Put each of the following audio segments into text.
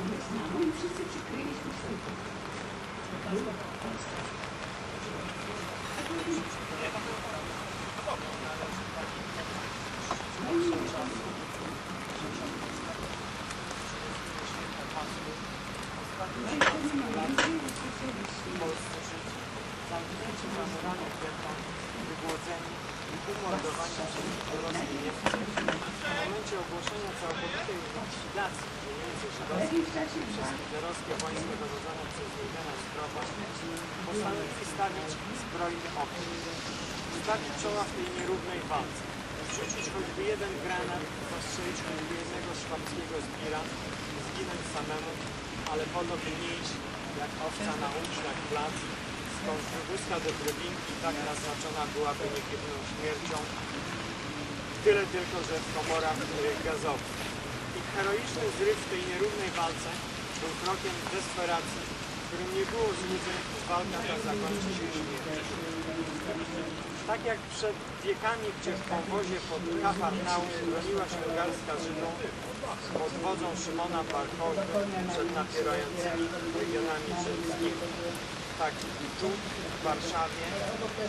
Mamą i wszyscy przykryliśmy się. Zamknięci zamurami getto, wygłodzeni i umordowania przez Niemcy. W momencie ogłoszenia całkowitej likwidacji hitlerowskie wojsko dowodzone przez Jurgena Stropa postanowili stawić zbrojny opór. Stawić czoła w tej nierównej walce. Rzucić choćby jeden granat, zastrzelić choćby jednego szwabskiego zbira zginąć samemu, ale po to by nie iść jak owca na uczniach plac, skąd wywózka do drobinki tak naznaczona byłaby niekiedną śmiercią. Tyle tylko, że w komorach y, gazowych. Heroiczny zryw w tej nierównej walce był krokiem desperacji, którym nie było złudzeń, walka ta zakończy się śmiercią. Tak jak przed wiekami, gdzie w powwozie pod Kafarnaum broniła się garstka Żydów pod wodzą Szymona Barkowy przed napierającymi legionami rzymskimi, tak i tu w Warszawie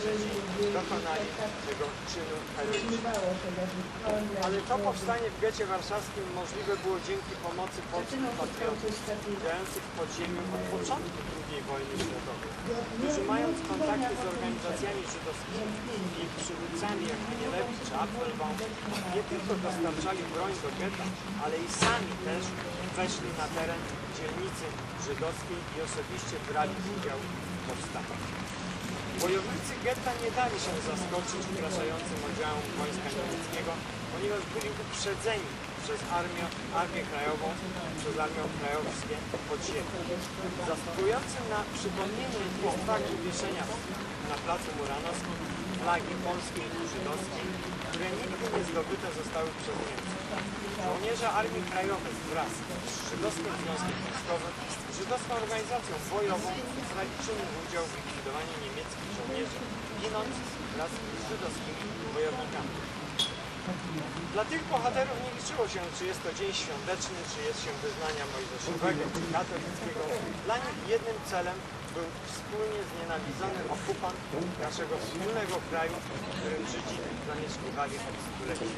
Żydzi dokonali tego czynu heroicznego. Ale to powstanie w getcie warszawskim możliwe było dzięki pomocy polskich patriotów działających w podziemiu od początku II wojny światowej, którzy mając kontakty z organizacjami żydowskimi i przywódcami jak Chmielewicz czy Apfelbaum nie tylko dostarczali broń do getta, ale i sami też weszli na teren dzielnicy żydowskiej i osobiście brali udział w powstaniu. Wojownicy getta nie dali się zaskoczyć wkraczającym oddziałom wojska niemieckiego, ponieważ byli uprzedzeni przez armię, armię krajową, przez armię krajowskie podziemie. Zasługującym na przypomnienie jest fakt wywieszenia na placu Muranowskim flagi polskiej i żydowskiej, które nigdy nie zdobyte zostały przez Niemców. Żołnierze Armii Krajowej wraz z Żydowskim Związkiem Wojskowym, żydowską organizacją bojową brali udział w likwidowaniu niemieckich żołnierzy, ginąc wraz z żydowskimi bojownikami. Dla tych bohaterów nie liczyło się, czy jest to dzień świąteczny, czy jest się wyznania mojżeszowego, czy katolickiego. Dla nich jednym celem był wspólnie znienawidzony okupant naszego wspólnego kraju, którym Żydzi zamieszkiwali od stuleci.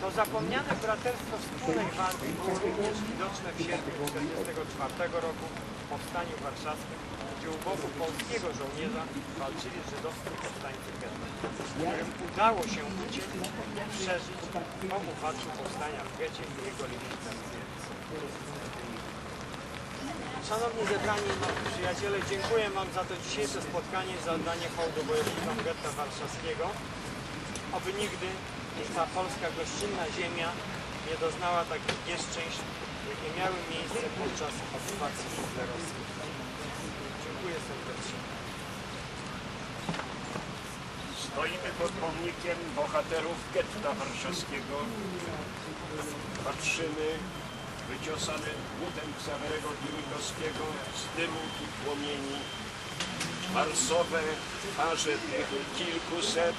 To zapomniane braterstwo wspólnej walki było również widoczne w sierpniu 1944 roku w Powstaniu Warszawskim, gdzie u boku polskiego żołnierza walczyli żydowscy powstańcy getta, którym udało się uciec i przeżyć po upadku powstania w getcie i jego. Szanowni zebrani no, przyjaciele, dziękuję Wam za to dzisiejsze spotkanie, za oddanie hołdu wojownikom getta warszawskiego. Oby nigdy ta polska gościnna ziemia nie doznała takich nieszczęść, jakie miały miejsce podczas okupacji hitlerowskiej. Dziękuję serdecznie. Stoimy pod pomnikiem bohaterów getta warszawskiego. Patrzymy wyciosane butem Ksawerego Dimitrowskiego z dymu i płomieni. Marsowe twarze tych kilkuset,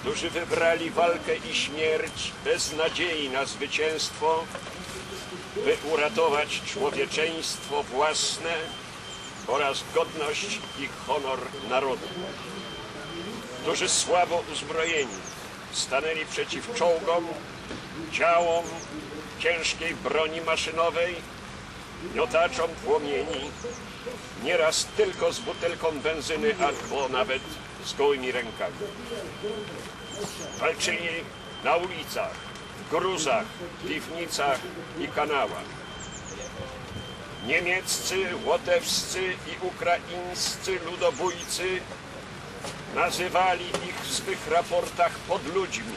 którzy wybrali walkę i śmierć bez nadziei na zwycięstwo, by uratować człowieczeństwo własne oraz godność i honor narodu którzy słabo uzbrojeni stanęli przeciw czołgom, działom ciężkiej broni maszynowej, miotaczom płomieni, nieraz tylko z butelką benzyny albo nawet z gołymi rękami. Walczyli na ulicach, gruzach, piwnicach i kanałach. Niemieccy, łotewscy i ukraińscy ludobójcy nazywali ich w swych raportach podludźmi,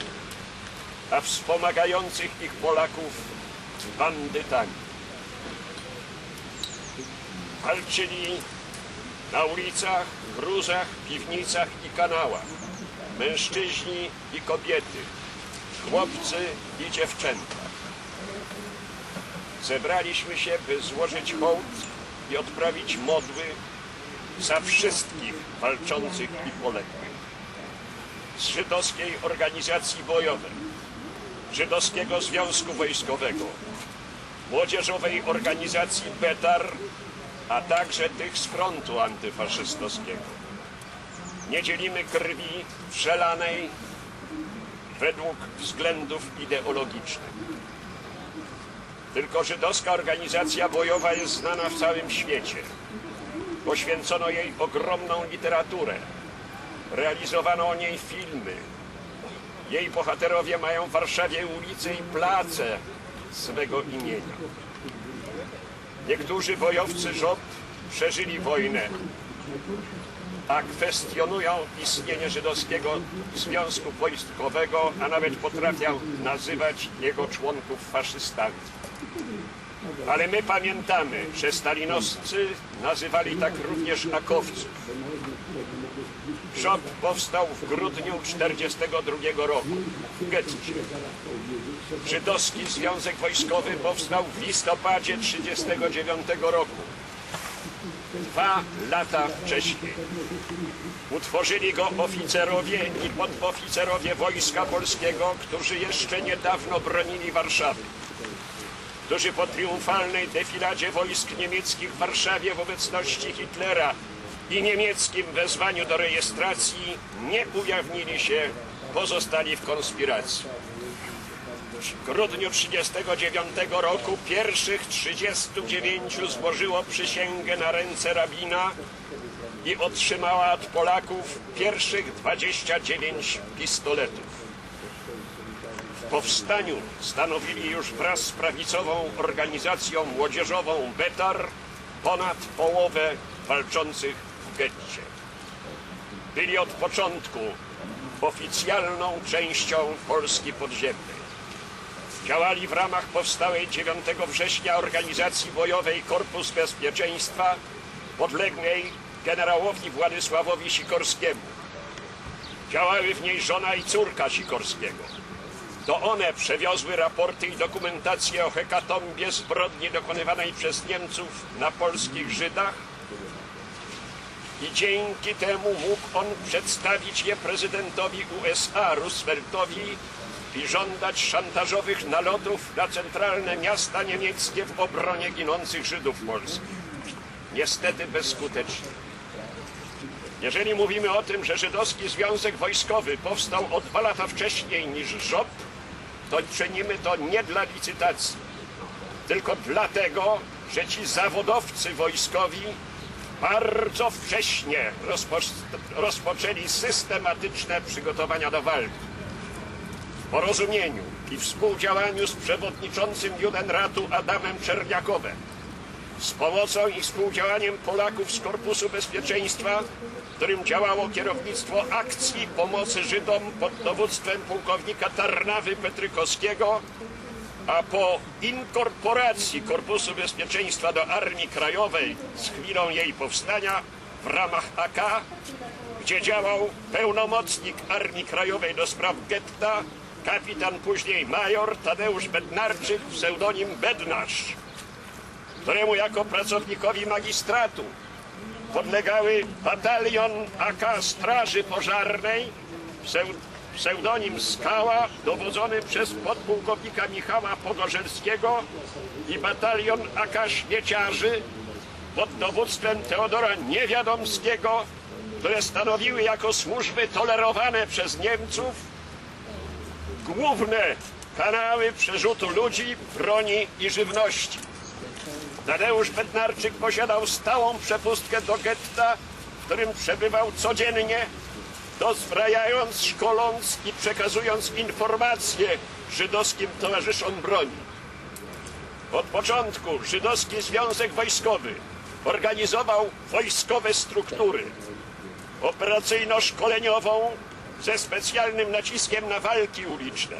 a wspomagających ich Polaków bandytami. Walczyli na ulicach, gruzach, piwnicach i kanałach. Mężczyźni i kobiety, chłopcy i dziewczęta. Zebraliśmy się, by złożyć hołd i odprawić modły za wszystkich walczących i poległych. Z żydowskiej organizacji bojowej, Żydowskiego Związku Wojskowego, Młodzieżowej Organizacji Betar, a także tych z frontu antyfaszystowskiego. Nie dzielimy krwi przelanej według względów ideologicznych. Tylko żydowska organizacja bojowa jest znana w całym świecie. Poświęcono jej ogromną literaturę. Realizowano o niej filmy. Jej bohaterowie mają w Warszawie ulice i place swego imienia. Niektórzy bojowcy żob przeżyli wojnę, a kwestionują istnienie żydowskiego związku wojskowego, a nawet potrafią nazywać jego członków faszystami. Ale my pamiętamy, że stalinowscy nazywali tak również akowców. Żob powstał w grudniu 1942 roku w getcie. Żydowski Związek Wojskowy powstał w listopadzie 1939 roku. Dwa lata wcześniej. Utworzyli go oficerowie i podoficerowie Wojska Polskiego, którzy jeszcze niedawno bronili Warszawy. Którzy po triumfalnej defiladzie wojsk niemieckich w Warszawie w obecności Hitlera i niemieckim wezwaniu do rejestracji nie ujawnili się, pozostali w konspiracji. W grudniu 1939 roku pierwszych 39 złożyło przysięgę na ręce rabina i otrzymała od Polaków pierwszych 29 pistoletów. W powstaniu stanowili już wraz z prawicową organizacją młodzieżową Betar ponad połowę walczących getcie. Byli od początku oficjalną częścią Polski podziemnej. Działali w ramach powstałej 9 września organizacji bojowej Korpus Bezpieczeństwa podległej generałowi Władysławowi Sikorskiemu. Działały w niej żona i córka Sikorskiego. To one przewiozły raporty i dokumentację o hekatombie zbrodni dokonywanej przez Niemców na polskich Żydach i dzięki temu mógł on przedstawić je prezydentowi USA Rooseveltowi i żądać szantażowych nalotów na centralne miasta niemieckie w obronie ginących Żydów polskich. Niestety bezskutecznie. Jeżeli mówimy o tym, że Żydowski Związek Wojskowy powstał o dwa lata wcześniej niż żob, to czynimy to nie dla licytacji, tylko dlatego, że ci zawodowcy wojskowi bardzo wcześnie rozpo, rozpoczęli systematyczne przygotowania do walki. W porozumieniu i współdziałaniu z przewodniczącym Judenratu Adamem Czerniakowem, z pomocą i współdziałaniem Polaków z Korpusu Bezpieczeństwa, którym działało kierownictwo akcji pomocy Żydom pod dowództwem pułkownika Tarnawy Petrykowskiego, a po inkorporacji Korpusu Bezpieczeństwa do Armii Krajowej z chwilą jej powstania w ramach AK, gdzie działał pełnomocnik Armii Krajowej do spraw getta, kapitan później major Tadeusz Bednarczyk, pseudonim Bednarz, któremu jako pracownikowi magistratu podlegały batalion AK Straży Pożarnej, pseu- pseudonim Skała, dowodzony przez podpułkownika Michała Pogorzelskiego i batalion AK Śmieciarzy pod dowództwem Teodora Niewiadomskiego, które stanowiły jako służby tolerowane przez Niemców główne kanały przerzutu ludzi, broni i żywności. Tadeusz Bednarczyk posiadał stałą przepustkę do getta, w którym przebywał codziennie, dozbrajając, szkoląc i przekazując informacje żydowskim towarzyszom broni. Od początku Żydowski Związek Wojskowy organizował wojskowe struktury. operacyjno-szkoleniową ze specjalnym naciskiem na walki uliczne.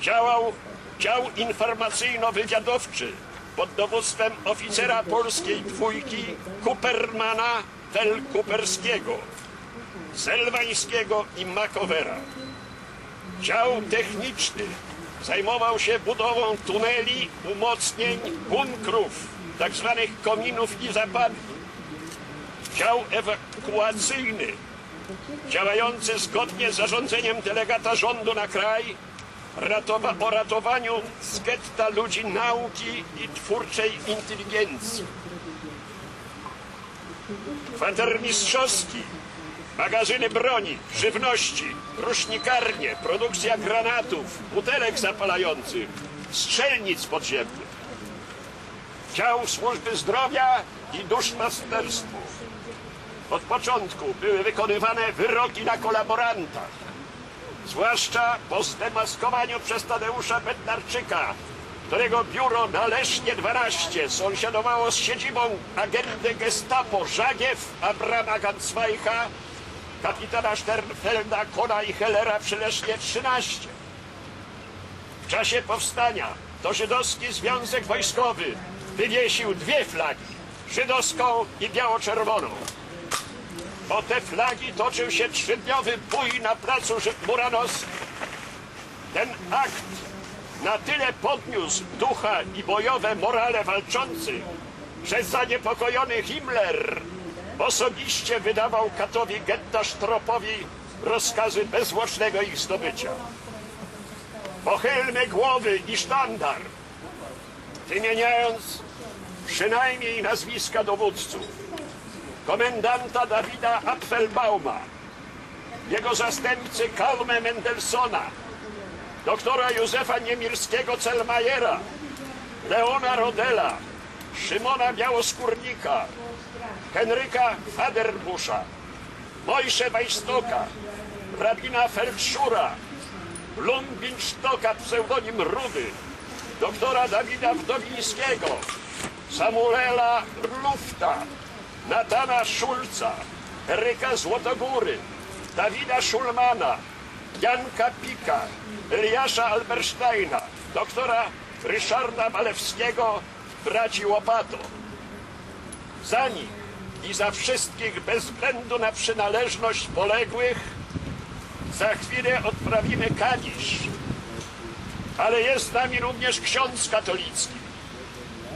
Działał dział informacyjno-wywiadowczy pod dowództwem oficera polskiej dwójki Kupermana Tel-Kuperskiego, Selwańskiego i Makowera. Dział techniczny zajmował się budową tuneli, umocnień, bunkrów, tak zwanych kominów i zapadni. Dział ewakuacyjny, działający zgodnie z zarządzeniem delegata rządu na kraj ratowa- o ratowaniu z getta ludzi nauki i twórczej inteligencji. Kwatermistrzowski, magazyny broni, żywności, rusznikarnie, produkcja granatów, butelek zapalających, strzelnic podziemnych. Dział służby zdrowia i duszpasterstwo. Od początku były wykonywane wyroki na kolaborantach, zwłaszcza po zdemaskowaniu przez Tadeusza Bednarczyka, którego biuro na Lesznie 12 sąsiadowało z siedzibą agenty gestapo Żagiew Abrama Gansweicha, kapitana Sternfelda, Kona i Hellera przy Lesznie 13. W czasie powstania to żydowski związek wojskowy wywiesił dwie flagi, żydowską i biało-czerwoną. O te flagi toczył się trzydniowy bój na placu Muranowskim. Ten akt na tyle podniósł ducha i bojowe morale walczących, że zaniepokojony Himmler osobiście wydawał katowi getta Sztropowi rozkazy bezzwłocznego ich zdobycia. Pochylmy głowy i sztandar, wymieniając przynajmniej nazwiska dowódców komendanta Dawida Apfelbauma, jego zastępcy Kalmę Mendelsona, doktora Józefa Niemirskiego-Celmajera, Leona Rodela, Szymona Białoskórnika, Henryka Faderbusza, Mojsze Wajstoka, rabina Feldszura, Lumbinsztoka, pseudonim Rudy, doktora Dawida Wdowińskiego, Samuela Lufta, Natana Szulca, Eryka Złotogóry, Dawida Szulmana, Janka Pika, Eliasza Albersteina, doktora Ryszarda Malewskiego, braci Łopato. Za nich i za wszystkich bez względu na przynależność poległych za chwilę odprawimy kadisz. Ale jest z nami również ksiądz katolicki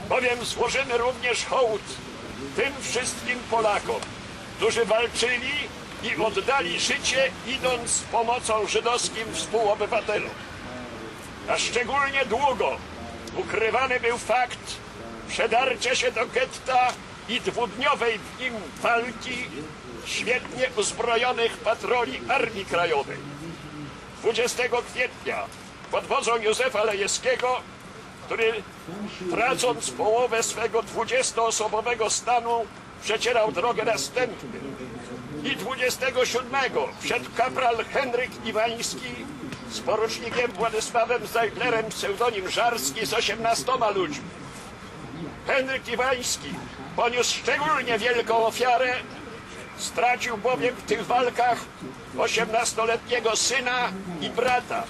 bowiem złożymy również hołd tym wszystkim Polakom, którzy walczyli i oddali życie, idąc z pomocą żydowskim współobywatelom. A szczególnie długo ukrywany był fakt przedarcia się do getta i dwudniowej w nim walki świetnie uzbrojonych patroli Armii Krajowej. 20 kwietnia pod wodzą Józefa Lejewskiego który tracąc połowę swego 20-osobowego stanu przecierał drogę następny. I 27 przed kapral Henryk Iwański z porucznikiem Władysławem Zeiglerem pseudonim Żarski z 18 ludźmi. Henryk Iwański poniósł szczególnie wielką ofiarę, stracił bowiem w tych walkach 18-letniego syna i brata.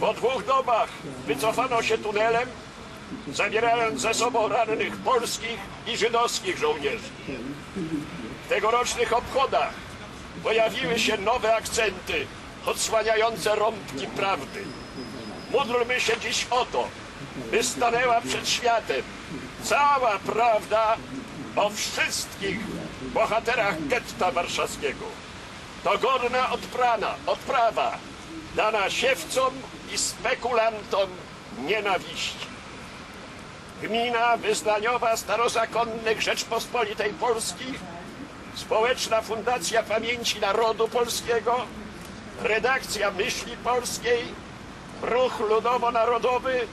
Po dwóch dobach wycofano się tunelem, zabierając ze sobą rannych polskich i żydowskich żołnierzy. W tegorocznych obchodach pojawiły się nowe akcenty odsłaniające rąbki prawdy. Módlmy się dziś o to, by stanęła przed światem cała prawda o wszystkich bohaterach getta warszawskiego. To godna odprana, odprawa dana siewcom i spekulantom nienawiści. Gmina wyznaniowa starozakonnych Rzeczpospolitej Polskiej, Społeczna Fundacja Pamięci Narodu Polskiego, Redakcja Myśli Polskiej, Ruch Ludowo-Narodowy,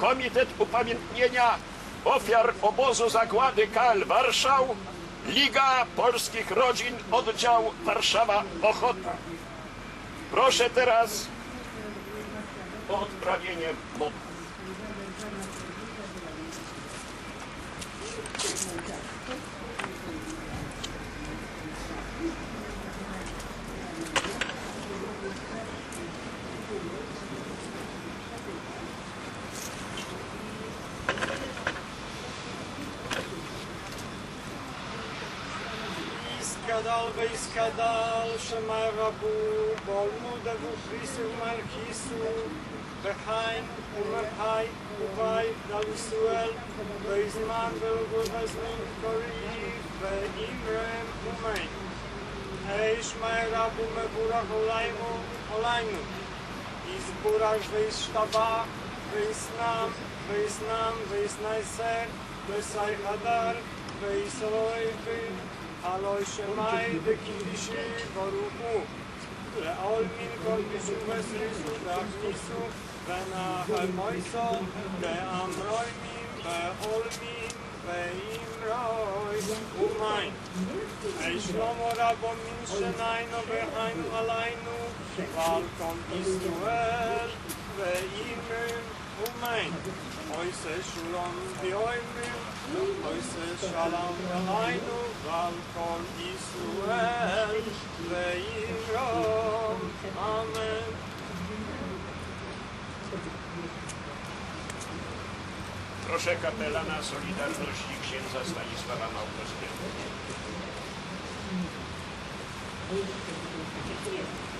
Komitet Upamiętnienia Ofiar Obozu Zagłady KL Warszał, Liga Polskich Rodzin, Oddział Warszawa Ochota. Proszę teraz o odprawienie modlitwy. skadal shmay rabu bol mu de vu khisu mal khisu behind over high vai da usuel do iz man vel go vas mi kori ve imrem umay ey shmay rabu me bura holaymu holaymu iz bura ve iz Hallo, sche meide kindisch waru u. Almir galkes ues resultats u so, wenn a hal meiser der am reim bei holin bei in raisen u mein. Ey schwamara von mischen nein aber han allein u war von isu es. Oise shulom bioimrim Oise shalom alainu Val kol Israel Ve imrom Amen Proszę kapelana Solidarności księdza Stanisława Małkowskiego. Boże,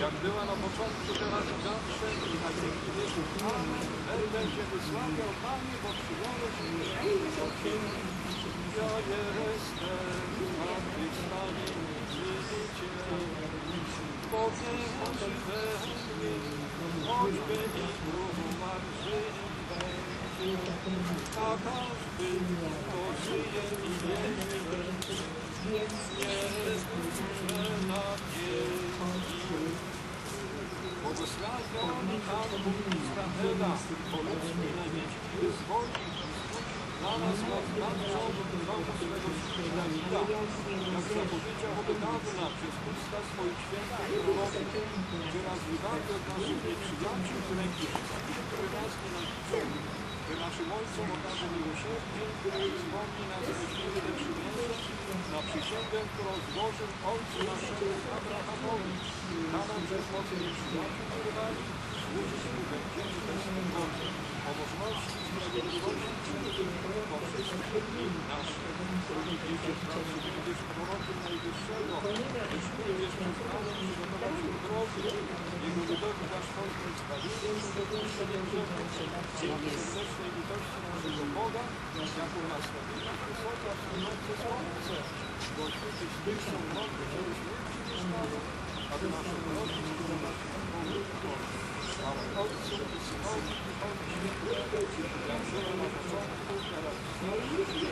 jak była na początku, teraz i zawsze, i na wieki wieków. Amen. Będę Cię wysławiał, Panie, bo przyjąłeś mnie do siebie. Ja jestem zmartwychwstanie, Zbawiciel. Powiędzy we mnie, choćby i umarł, żyć będzie. A każdy, kto żyje i wierzy, na. Błogosławiony Pan ludzki największy wyzwoli dla nas nadrzą domu swego sługi Dawida, jak zapowiedział od że nas wybawi od naszych nieprzyjaciół z ręki które nas nienawidzą, że naszym Ojcom okaże miłosierdzie, który wspomni nas myśliwy te przymierze, na przysięgę, którą złożył ojcu naszemu Abrahamowi, na nam przez mocy nieprzyjaciół wyrwali, służyć mu będziemy testem Boży, pobożności i sprawiedliwości czynnym po wszystkich dni naszych. Idzie w pracy, będziesz prorokiem Najwyższego, gdyż pójdziesz przez nas przygotować drogi, jego ludowi dasz wolne zbawienie, dzięki serdecznej litości naszego Boga, jaką nas nabiera wysoko w tym nocy słońce, bo oświecić pierwszą noc, gdzie śmierci nie stało, aby nasze drogi, które nas pomyliło, Chwała Ojcu i Synowi i Duchowi Świętemu, jak było na początku, teraz i znowu,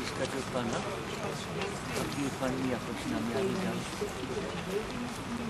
इसका जो खाना ये पानी आपको नाम याद